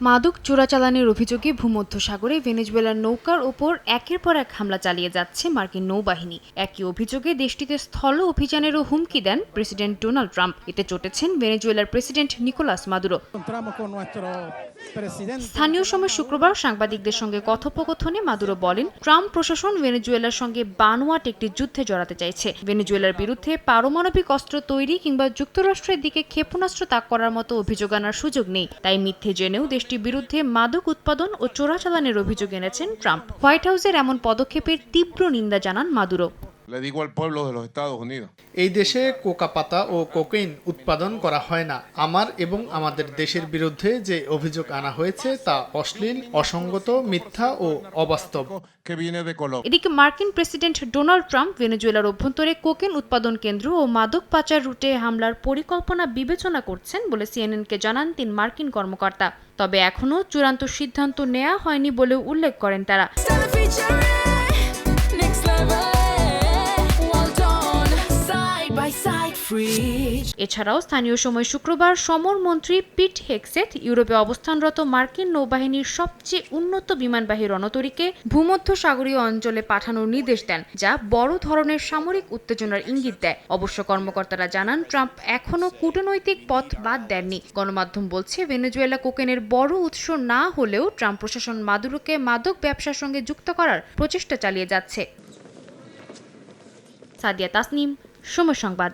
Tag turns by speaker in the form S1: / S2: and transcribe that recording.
S1: মাদক চোরাচালানের অভিযোগে ভূমধ্যসাগরে ভেনেজুয়েলার নৌকার ওপর একের পর এক হামলা চালিয়ে যাচ্ছে মার্কিন নৌবাহিনী। একই অভিযোগে দেশটিতে স্থল অভিযানেরও হুমকি দেন প্রেসিডেন্ট ডোনাল্ড ট্রাম্প। এতে চটেছেন ভেনেজুয়েলার প্রেসিডেন্ট নিকোলাস মাদুরো. স্থানীয় সময় শুক্রবার সাংবাদিকদের সঙ্গে কথোপকথনে মাদুরো বলেন, ট্রাম্প প্রশাসন ভেনেজুয়েলার সঙ্গে বানোয়াট একটি যুদ্ধে জড়াতে চাইছে। ভেনেজুয়েলার বিরুদ্ধে পারমাণবিক অস্ত্র তৈরি কিংবা যুক্তরাষ্ট্রের দিকে ক্ষেপণাস্ত্র তাক করার মতো অভিযোগ আনার সুযোগ নেই। তাই মিথ্যে জেনেও দেশটির বিরুদ্ধে মাদক উৎপাদন ও চোরাচালানের অভিযোগ এনেছেন ট্রাম্প। হোয়াইট হাউসের এমন পদক্ষেপের তীব্র নিন্দা জানান Maduro.
S2: Le digo al pueblo de los Estados Unidos,
S3: এই দেশে কোকা পাতা ও কোকেইন উৎপাদন করা হয় না। আমার এবং আমাদের দেশের বিরুদ্ধে যে অভিযোগ আনা হয়েছে তা অশ্লীল অসঙ্গত মিথ্যা ও অবাস্তব.
S1: এদিকে মার্কিন প্রেসিডেন্ট ডোনাল্ড ট্রাম্প ভেনেজুয়েলার অভ্যন্তরে কোকেন উৎপাদন কেন্দ্র ও মাদক পাচার রুটে হামলার পরিকল্পনা বিবেচনা করছেন বলে সিএনএনকে জানান তিন মার্কিন কর্মকর্তা। তবে এখনও চূড়ান্ত সিদ্ধান্ত নেওয়া হয়নি বলেও উল্লেখ করেন তারা। এছাড়াও স্থানীয় সময় শুক্রবার সমরমন্ত্রী পিট হেক্সেথ ইউরোপে অবস্থানরত মার্কিন নৌবাহিনীর সবচেয়ে উন্নত বিমানবাহী রণতরীকে ভূমধ্য সাগরীয় অঞ্চলে পাঠানোর নির্দেশ দেন, যা বড় ধরনের সামরিক উত্তেজনার ইঙ্গিত দেয়। অবশ্য কর্মকর্তারা জানান, ট্রাম্প এখনও কূটনৈতিক পথ বাদ দেননি। গণমাধ্যম বলছে, ভেনেজুয়েলা কোকেনের বড় উৎস না হলেও ট্রাম্প প্রশাসন মাদুরোকে মাদক ব্যবসার সঙ্গে যুক্ত করার প্রচেষ্টা চালিয়ে যাচ্ছে। সাদিয়া তাসনিম সময় সংবাদ।